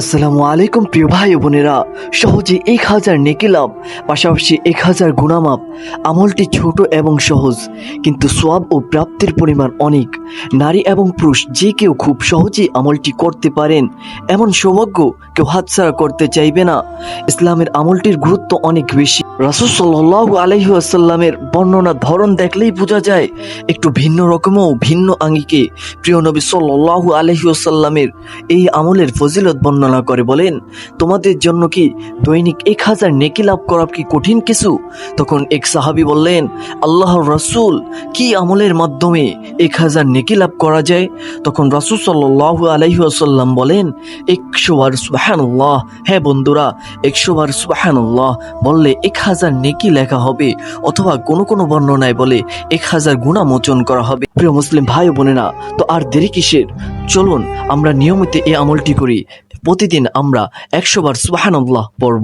আসসালামু আলাইকুম প্রিয় ভাই বোনেরা। সহজে এক হাজার নেকি লাভ, পাশাপাশি এক হাজার গুণামাপ আমলটি ছোট এবং সহজ, কিন্তু সোয়াব ও প্রাপ্তির পরিমাণ অনেক। নারী এবং পুরুষ যে কেউ খুব সহজেই আমলটি করতে পারেন। এমন সৌভাগ্য কেউ হাতছাড়া করতে চাইবে না। ইসলামের আমলটির গুরুত্ব অনেক বেশি। রাসুল সাল্লাহ আসাল্লামের বর্ণনা ধরন দেখলেই বোঝা যায়, একটু ভিন্ন রকমেও ভিন্ন আঙ্গিকে। প্রিয় নবী সাল্লাহ আলহি আসাল্লামের এই আমলের ফজিলত বর্ণনা করে বলেন, তোমাদের জন্য কি দৈনিক এক হাজার নেকি লাভ করা কি কঠিন কিছু? তখন এক সাহাবি বললেন আল্লাহ রসুল কি আমলের মাধ্যমে এক হাজার নেকি লাভ করা যায়? তখন রাসূল সাল্লাহ আলহিহাসাল্লাম বলেন, একশো বার সুবাহানুল্লাহ। হ্যাঁ বন্ধুরা, একশো বার সুবাহানুল্লাহ বললে এক হাজার নেকি লেখা হবে অথবা কোনো কোনো বর্ণনায় বলে এক হাজার গুণা মোচন করা হবে। প্রিয় মুসলিম ভাই বোনেরা, তো আর দেরি কিসের? চলুন, আমরা নিয়মিত এই আমলটি করি। প্রতিদিন আমরা একশোবার সুবাহান্লাহ পড়ব।